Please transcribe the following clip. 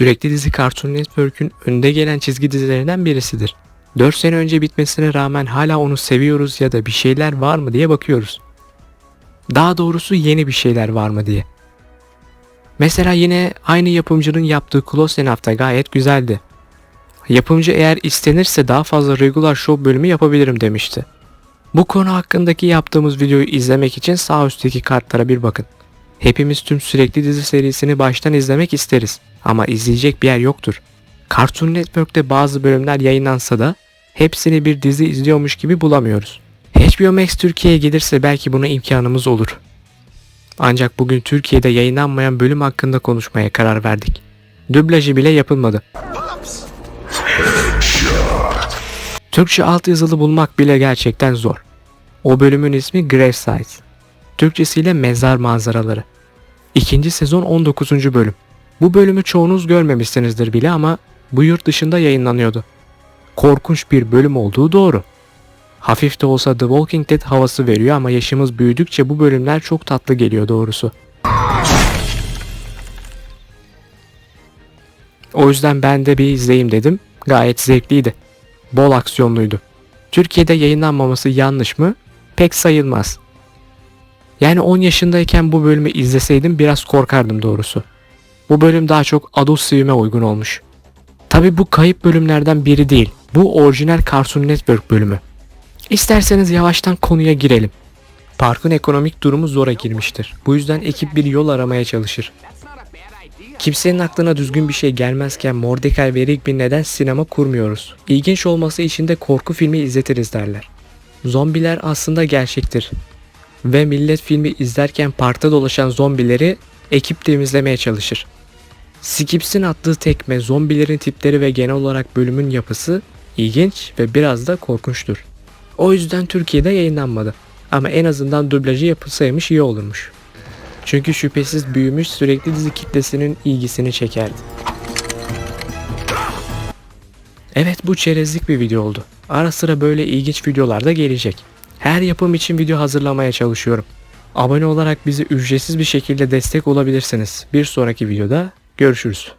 Sürekli dizi Cartoon Network'ün önde gelen çizgi dizilerinden birisidir. 4 sene önce bitmesine rağmen hala onu seviyoruz ya da bir şeyler var mı diye bakıyoruz. Daha doğrusu yeni bir şeyler var mı diye. Mesela yine aynı yapımcının yaptığı Close Enough'ta gayet güzeldi. Yapımcı eğer istenirse daha fazla regular show bölümü yapabilirim demişti. Bu konu hakkındaki yaptığımız videoyu izlemek için sağ üstteki kartlara bir bakın. Hepimiz tüm sürekli dizi serisini baştan izlemek isteriz ama izleyecek bir yer yoktur. Cartoon Network'te bazı bölümler yayınlansa da hepsini bir dizi izliyormuş gibi bulamıyoruz. HBO Max Türkiye'ye gelirse belki buna imkanımız olur. Ancak bugün Türkiye'de yayınlanmayan bölüm hakkında konuşmaya karar verdik. Dublajı bile yapılmadı. Türkçe altyazılı bulmak bile gerçekten zor. O bölümün ismi Graveside. Türkçesiyle mezar manzaraları. İkinci sezon 19. bölüm. Bu bölümü çoğunuz görmemişsinizdir bile ama bu yurt dışında yayınlanıyordu. Korkunç bir bölüm olduğu doğru. Hafif de olsa The Walking Dead havası veriyor ama yaşımız büyüdükçe bu bölümler çok tatlı geliyor doğrusu. O yüzden ben de bir izleyeyim dedim. Gayet zevkliydi. Bol aksiyonluydu. Türkiye'de yayınlanmaması yanlış mı? Pek sayılmaz. Yani 10 yaşındayken bu bölümü izleseydim biraz korkardım doğrusu. Bu bölüm daha çok adult swim'e uygun olmuş. Tabi bu kayıp bölümlerden biri değil. Bu orijinal Cartoon Network bölümü. İsterseniz yavaştan konuya girelim. Parkın ekonomik durumu zora girmiştir. Bu yüzden ekip bir yol aramaya çalışır. Kimsenin aklına düzgün bir şey gelmezken Mordecai ve Rigby neden sinema kurmuyoruz? İlginç olması için de korku filmi izletiriz derler. Zombiler aslında gerçektir. Ve millet filmi izlerken parkta dolaşan zombileri ekip temizlemeye çalışır. Skips'in attığı tekme, zombilerin tipleri ve genel olarak bölümün yapısı ilginç ve biraz da korkunçtur. O yüzden Türkiye'de yayınlanmadı. Ama en azından dublajı yapılsaymış iyi olurmuş. Çünkü şüphesiz büyümüş sürekli dizi kitlesinin ilgisini çekerdi. Evet bu çerezlik bir video oldu. Ara sıra böyle ilginç videolar da gelecek. Her yapım için video hazırlamaya çalışıyorum. Abone olarak bizi ücretsiz bir şekilde destek olabilirsiniz. Bir sonraki videoda görüşürüz.